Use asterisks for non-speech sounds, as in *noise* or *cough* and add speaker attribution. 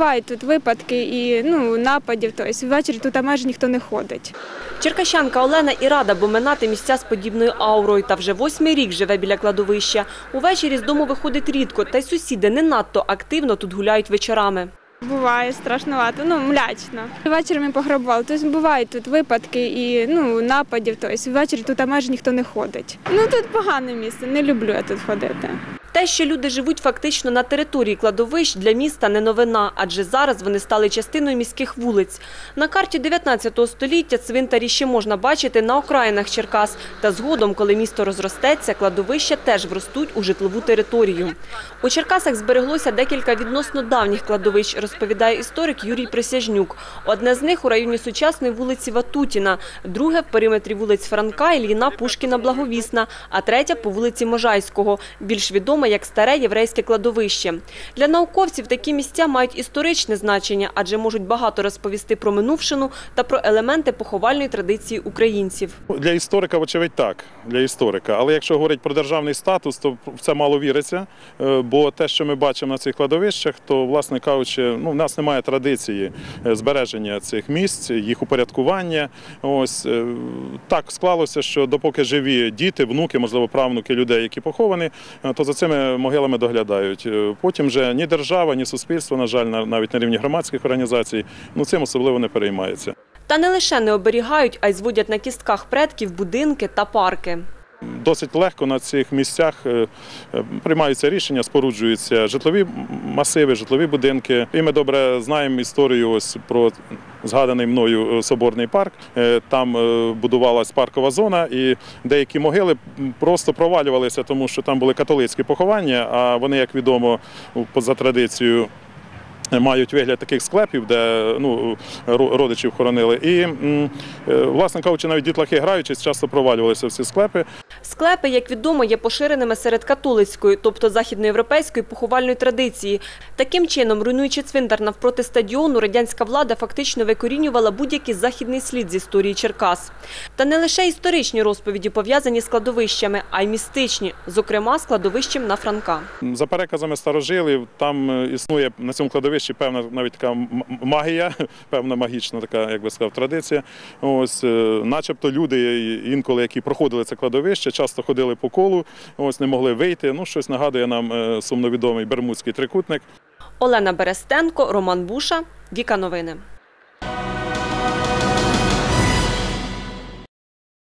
Speaker 1: бувають тут випадки і ну, нападів, тобто ввечері тут майже ніхто не ходить.
Speaker 2: Черкащанка Олена і рада поминати місця з подібною аурою та вже восьмий рік живе біля кладовища. Увечері з дому виходить рідко, та й сусіди не надто активно тут гуляють вечорами.
Speaker 1: Буває страшновато, ну млячно. Ввечері ми пограбували. Тобто бувають тут випадки і ну, нападів, тобто ввечері тут майже ніхто не ходить. Ну тут погане місце, не люблю я тут ходити.
Speaker 2: Те, що люди живуть фактично на території кладовищ, для міста не новина, адже зараз вони стали частиною міських вулиць. На карті 19 століття цвинтарі ще можна бачити на окраїнах Черкас. Та згодом, коли місто розростеться, кладовища теж вростуть у житлову територію. У Черкасах збереглося декілька відносно давніх кладовищ, розповідає історик Юрій Присяжнюк. Одне з них у районі сучасної вулиці Ватутіна, друге в периметрі вулиць Франка, Ільїна, Пушкіна, Благовісна, а третя по вулиці Можайського, більш відоме як старе єврейське кладовище. Для науковців такі місця мають історичне значення, адже можуть багато розповісти про минувшину та про елементи поховальної традиції українців.
Speaker 3: Для історика, вочевидь, так, для історика. Але якщо говорить про державний статус, то в це мало віриться. Е, Бо те, що ми бачимо на цих кладовищах, то, власне кажучи, ну, в нас немає традиції е, збереження цих місць, їх упорядкування. Ось е, так склалося, що допоки живі діти, внуки, можливо, правнуки людей, які поховані, то за цими могилами доглядають. Е, Потім вже ні держава, ні суспільство, на жаль, на- навіть на рівні громадських організацій, ну цим особливо не переймається.
Speaker 2: Та не лише не оберігають, а й зводять на кістках предків будинки та парки.
Speaker 3: Досить легко на цих місцях е, е, приймаються рішення, споруджуються житлові масиви, житлові будинки. І ми добре знаємо історію ось про згаданий мною е, соборний парк. Е, Там е, будувалась паркова зона, і деякі могили просто провалювалися, тому що там були католицькі поховання. А вони, як відомо, за традицією. Мають вигляд таких склепів, де ну, ро- родичів хоронили. І, власне кажучи, навіть дітлахи граючись, часто провалювалися в ці склепи.
Speaker 2: Склепи, як відомо, є поширеними серед католицької, тобто західноєвропейської поховальної традиції. Таким чином, руйнуючи цвинтар навпроти стадіону, радянська влада фактично викорінювала будь-який західний слід з історії Черкас. Та не лише історичні розповіді пов'язані з кладовищами, а й містичні, зокрема з кладовищем на Франка.
Speaker 3: За переказами старожилів, там е, існує на цьому кладовищі певна навіть така магія, *laughs* певна магічна така, як би сказав, традиція. Ось, е, начебто люди інколи, які проходили це кладовище, часто ходили по колу, ось не могли вийти. Ну, щось нагадує нам е, сумновідомий Бермудський трикутник.
Speaker 2: Олена Берестенко, Роман Буша, Віка Новини.